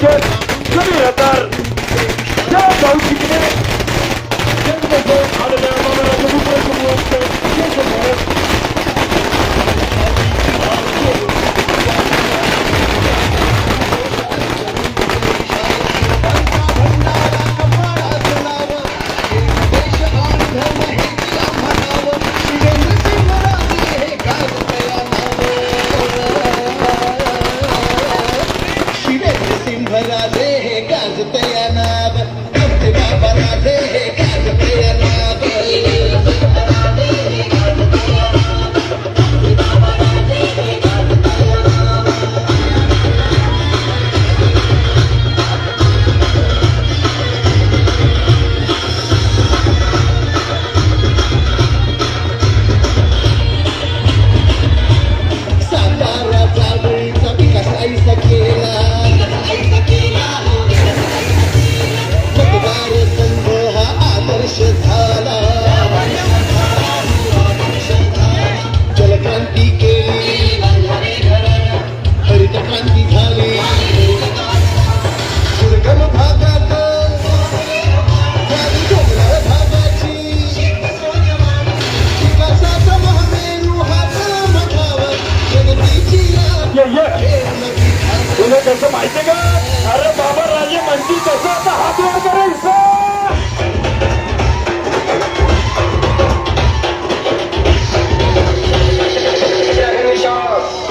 Cricket कमी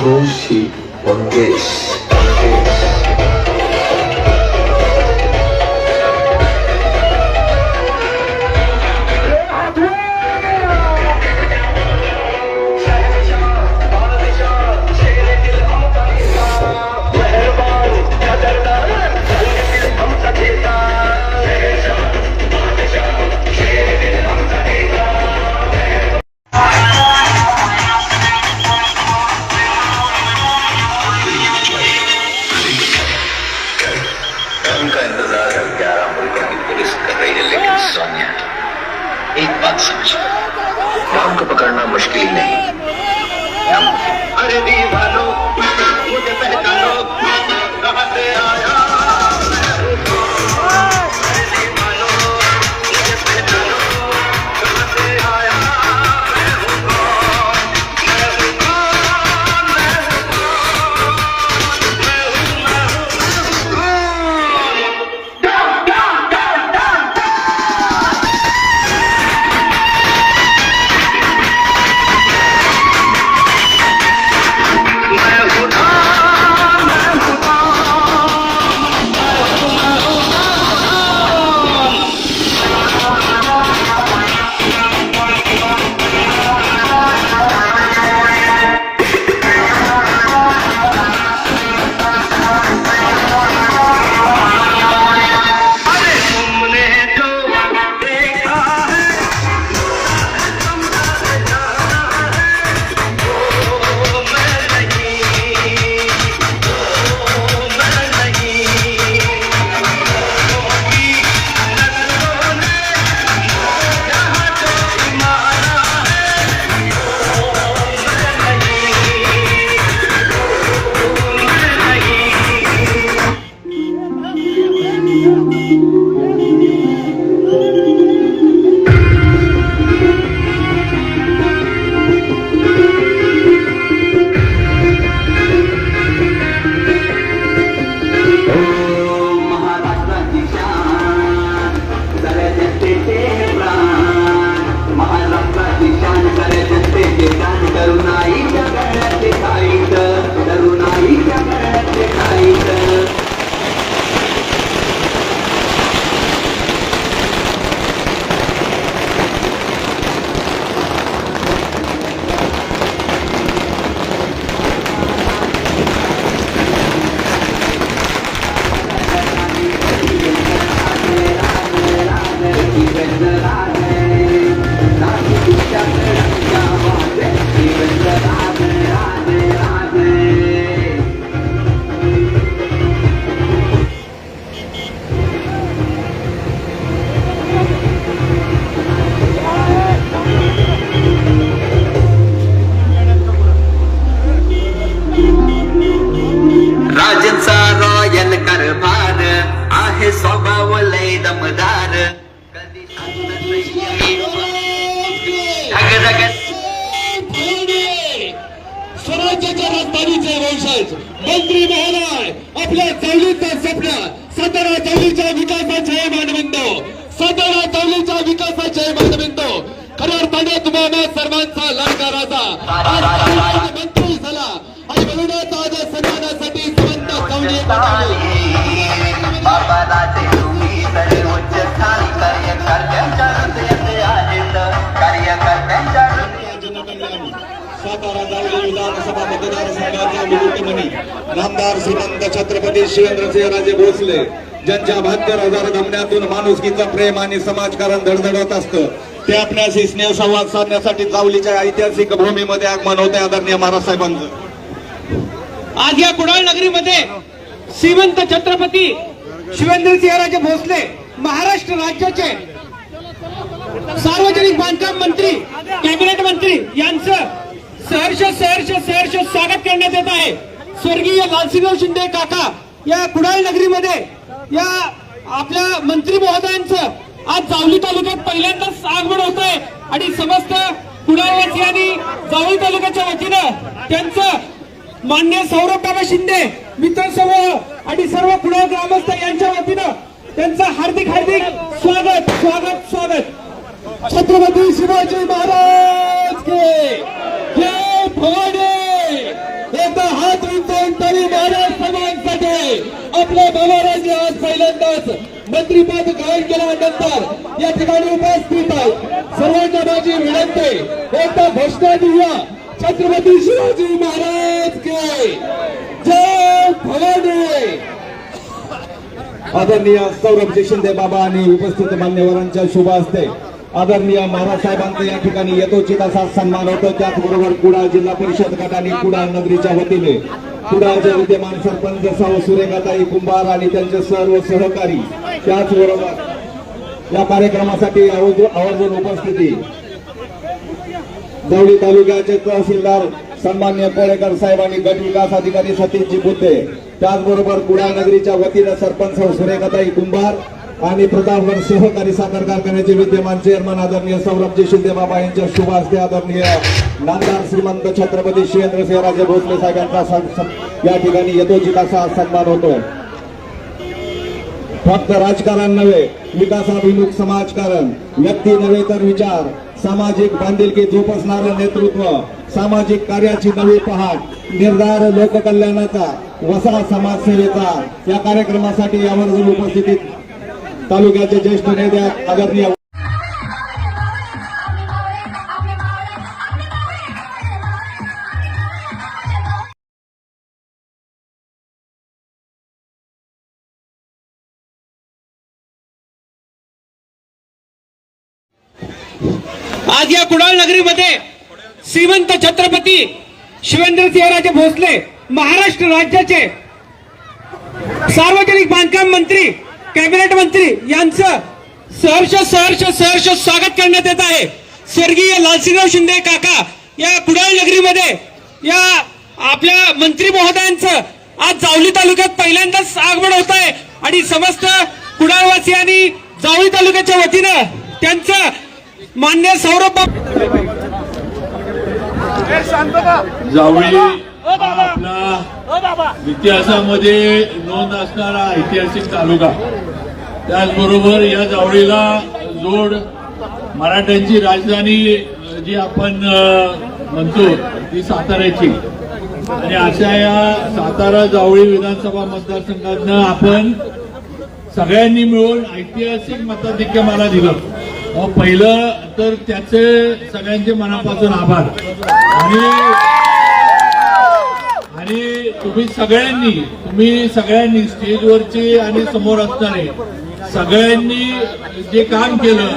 কৌশিক বন্দেশ विधानसभा मतदारसंघाच्या निवडणुकीमध्ये नामदार श्रीमंत छत्रपती शिवेंद्रसिंहराजे भोसले ज्यांच्या बहात्तर हजार धमन्यातून माणुसकीचं प्रेम आणि समाजकारण धडधडत असतं ते आपल्याशी स्नेह संवाद साधण्यासाठी जावलीच्या ऐतिहासिक भूमीमध्ये आगमन होते आदरणीय महाराज साहेबांचं. आज या कुडाळ नगरीमध्ये श्रीमंत छत्रपती शिवेंद्रसिंहराजे भोसले महाराष्ट्र राज्याचे सार्वजनिक बांधकाम मंत्री कॅबिनेट मंत्री यांचं सहर्ष सहर्ष सहर्ष स्वागत करण्यात येत आहे. स्वर्गीय लालसिंह शिंदे काका या कुडाळ नगरीमध्ये या आपल्या मंत्री महोदयांचं आज जावली तालुक्यात पहिल्यांदाच आगमन होत आहे आणि समस्त कुडाळवासियांनी जावली तालुक्याच्या वतीनं त्यांचं मान्य सौरभ बाबा शिंदे मित्रसमूह आणि सर्व कुडाळ ग्रामस्थ यांच्या वतीनं त्यांचं हार्दिक हार्दिक स्वागत स्वागत स्वागत. छत्रपती शिवाजी महाराज के जय भवानी एकदा हात उंचावून तरी महाराज आपल्या बाबाराजे आज पहिल्यांदाच मंत्रीपद ग्रहण केल्यानंतर या ठिकाणी उपस्थित आहेत. सर्वांना माझी विनंती एकदा घोषणा देऊया छत्रपती शिवाजी महाराज के जय. भवानी. आदरणीय सौरभ शिंदे बाबा आणि उपस्थित मान्यवरांच्या शुभ असते आदरणीय महाराज साहेबांचा या ठिकाणी यथोचित असा सन्मान होतो. त्याचबरोबर कुडाळ जिल्हा परिषद गटाने कुडाळ नगरीच्या वतीने कुडाळच्या विद्यमान सरपंच सौ सुरेखाताई कुंभार आणि त्यांचे सर्व सहकारी त्याचबरोबर या कार्यक्रमासाठी आवर्जून आवर्जून उपस्थिती. दौडी तालुक्याचे तहसीलदार सन्मान्य कोळेकर साहेब आणि गट विकास अधिकारी सतीशजी बुद्धे त्याचबरोबर कुडाळ नगरीच्या वतीनं सरपंच सुरेखाताई कुंभार आणि प्रतापगड सहकारी साखर कारखान्याचे विद्यमान चेअरमन आदरणीय सौरभजी शिंदे बाबा यांच्या शुभ हस्ते आदरणीय नामदार श्रीमंत छत्रपती शिवेंद्रसिंहराजे भोसले साहेबांचा या ठिकाणी यथोचित असा सन्मान होतो फक्त राजकारण नव्हे विकासाभिमुख समाजकारण व्यक्ती नव्हे तर विचार सामाजिक बांधिलकी जोपासणारं नेतृत्व सामाजिक कार्याची नवी पहाट निर्धार लोककल्याणाचा वसा समाजसेवेचा या कार्यक्रमासाठी आवर्जून उपस्थितीत तालुक्याचे ज्येष्ठ नेते आदरणीय आज या कुडाळ नगरीमध्ये श्रीमंत छत्रपती शिवेंद्रसिंहराजे भोसले महाराष्ट्र राज्याचे सार्वजनिक बांधकाम मंत्री कॅबिनेट मंत्री यांचं सहर्ष सहर्ष सहर्ष स्वागत करण्यात येत आहे. स्वर्गीय लालसिंगराव शिंदे काका या कुडाळ नगरीमध्ये या आपल्या मंत्री महोदयांचं आज जावली तालुक्यात पहिल्यांदाच आगमन होत आहे. आणि समस्त कुडाळवासियांनी जावळी तालुक्याच्या वतीनं त्यांचं मान्य सौरभ बाब- जावळी आपला इतिहासामध्ये नोंद असणारा ऐतिहासिक तालुका. त्याचबरोबर या जावळीला जोड मराठ्यांची राजधानी जी आपण म्हणतो ती साताऱ्याची. आणि अशा या सातारा जावळी विधानसभा मतदारसंघातनं आपण सगळ्यांनी मिळून ऐतिहासिक मताधिक्य मला दिलं. पहिलं तर त्याचे सगळ्यांचे मनापासून आभार. आणि आणि तुम्ही सगळ्यांनी तुम्ही सगळ्यांनी स्टेजवरचे आणि समोर असणारे सगळ्यांनी जे काम केलं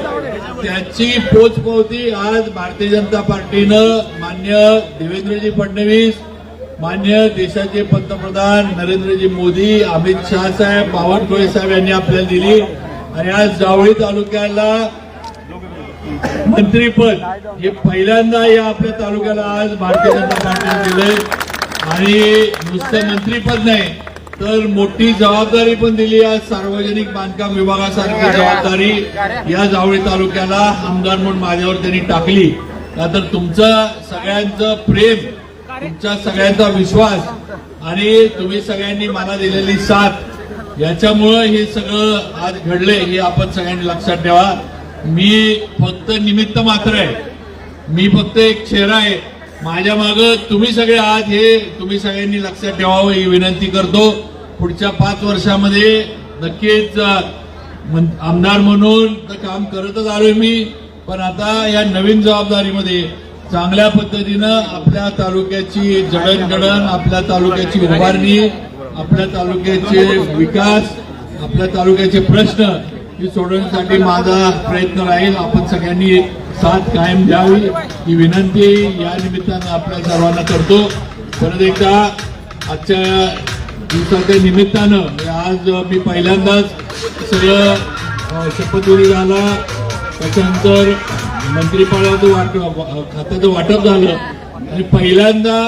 त्याची पोचपावती आज भारतीय जनता पार्टीनं मान्य देवेंद्रजी फडणवीस मान्य देशाचे पंतप्रधान नरेंद्रजी मोदी अमित शहा साहेब बावनकुळे साहेब यांनी आपल्याला दिली. आणि आज जावळी तालुक्याला मंत्रीपद हे पहिल्यांदा या आपल्या तालुक्याला आज भारतीय जनता पार्टीने दिलंय. आणि नुसतं मंत्रीपद नाही तर मोठी जबाबदारी पण दिली आहे सार्वजनिक बांधकाम विभागासारखी जबाबदारी या जावळी तालुक्याला आमदार म्हणून माझ्यावर त्यांनी टाकली. तर तुमचं सगळ्यांचं प्रेम तुमचा सगळ्यांचा विश्वास आणि तुम्ही सगळ्यांनी मला दिलेली साथ याच्यामुळं हे सगळं आज घडले हे आपण सगळ्यांनी लक्षात ठेवा. मी फक्त निमित्त मात्र आहे. मी फक्त एक चेहरा आहे. माझ्या माग तुम्ही सगळे आहात हे तुम्ही सगळ्यांनी लक्षात ठेवावं ही विनंती करतो. पुढच्या पाच वर्षामध्ये नक्कीच आमदार म्हणून तर काम करतच आलोय मी. पण आता या नवीन जबाबदारीमध्ये चांगल्या पद्धतीनं आपल्या तालुक्याची जडणघडण आपल्या तालुक्याची उभारणी आपल्या तालुक्याचे विकास आपल्या तालुक्याचे प्रश्न ही सोडवण्यासाठी माझा प्रयत्न राहील. आपण सगळ्यांनी साथ कायम द्यावी ही विनंती या निमित्तानं आपल्या सर्वांना करतो. परत एकदा आजच्या दिवसाच्या निमित्तानं म्हणजे आज मी पहिल्यांदाच सगळं शपथविधी झाला. त्याच्यानंतर मंत्रिपदाचं वाट खात्याचं वाटप झालं. आणि पहिल्यांदा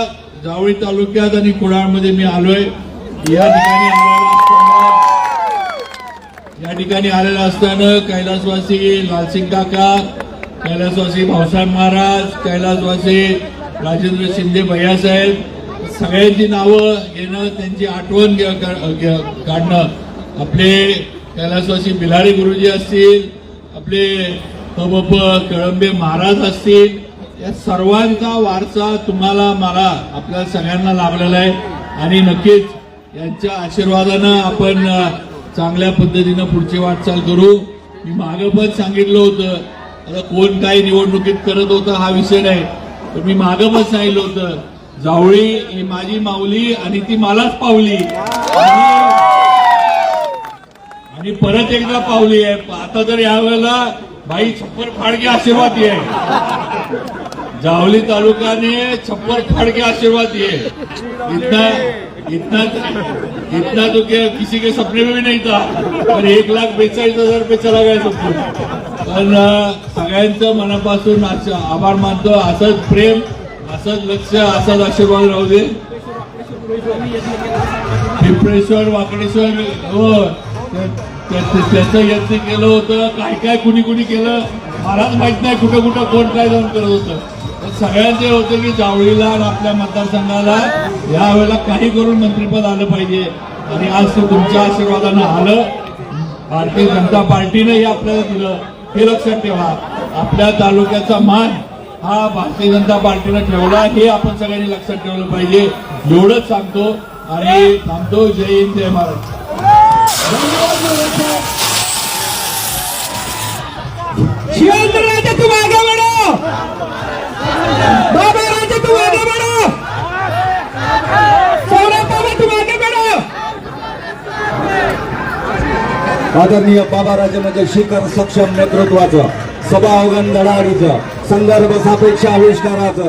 जावळी तालुक्यात आणि कुडाळमध्ये मी आलोय. या ठिकाणी असताना या ठिकाणी आलेला असताना कैलासवासी लालसिंग काका कैलासवासी भाऊसाहेब महाराज कैलासवासी राजेंद्र शिंदे भैयासाहेब सगळ्यांची नावं घेणं त्यांची आठवण घे- काढणं. आपले कैलासवासी बिलारी गुरुजी असतील आपले हबप कळंबे महाराज असतील या सर्वांचा वारसा तुम्हाला मला आपल्या सगळ्यांना लाभलेला आहे. आणि नक्कीच यांच्या आशीर्वादानं आपण चांगल्या पद्धतीनं पुढची वाटचाल करू. मी मागं पण सांगितलं होतं. आता कोण काही निवडणुकीत करत होतं हा विषय नाही. तर मी मागं पण सांगितलं होतं. जावळी ही माझी माऊली आणि ती मलाच पावली. आणि परत एकदा पावली आहे. आता तर यावेळेला बाई छप्पर फाडके आशीर्वाद आहे. जावली तालुक्याने छप्पर फाड़के आशीर्वाद आहे. इतना इतना इतना तो क्या किसी के सपने में भी नहीं था। पर एक लाख बेचाळीस हजार रुपये चला गया सब पण सगळ्यांचं मनापासून आभार मानतो. असंच प्रेम असंच लक्ष असाच आशीर्वाद राहू दे. पिंपळेश्वर वाकडेश्वर हो त्याचं यत्न केलं होतं. काय काय कुणी कुणी केलं? मलाच माहीत नाही कुठं कुठं कोण काय जाऊन करत होतं. सगळ्यांचे होते की जावळीला आपल्या मतदारसंघाला यावेळेला काही करून मंत्रिपद आलं पाहिजे. आणि आज ते तुमच्या आशीर्वादानं आलं. भारतीय जनता पार्टीने हे आपल्याला दिलं. हे लक्षात ठेवा. आपल्या तालुक्याचा मान हा भारतीय जनता पार्टीनं ठेवला हे आपण सगळ्यांनी लक्षात ठेवलं पाहिजे. एवढंच सांगतो आणि थांबतो. जय हिंद जय महाराज आदरणीय बाबाराजे म्हणजे शिखर सक्षम नेतृत्वाचं सभा अवगण धडाडीचं संदर्भ सापेक्ष आविष्काराचं.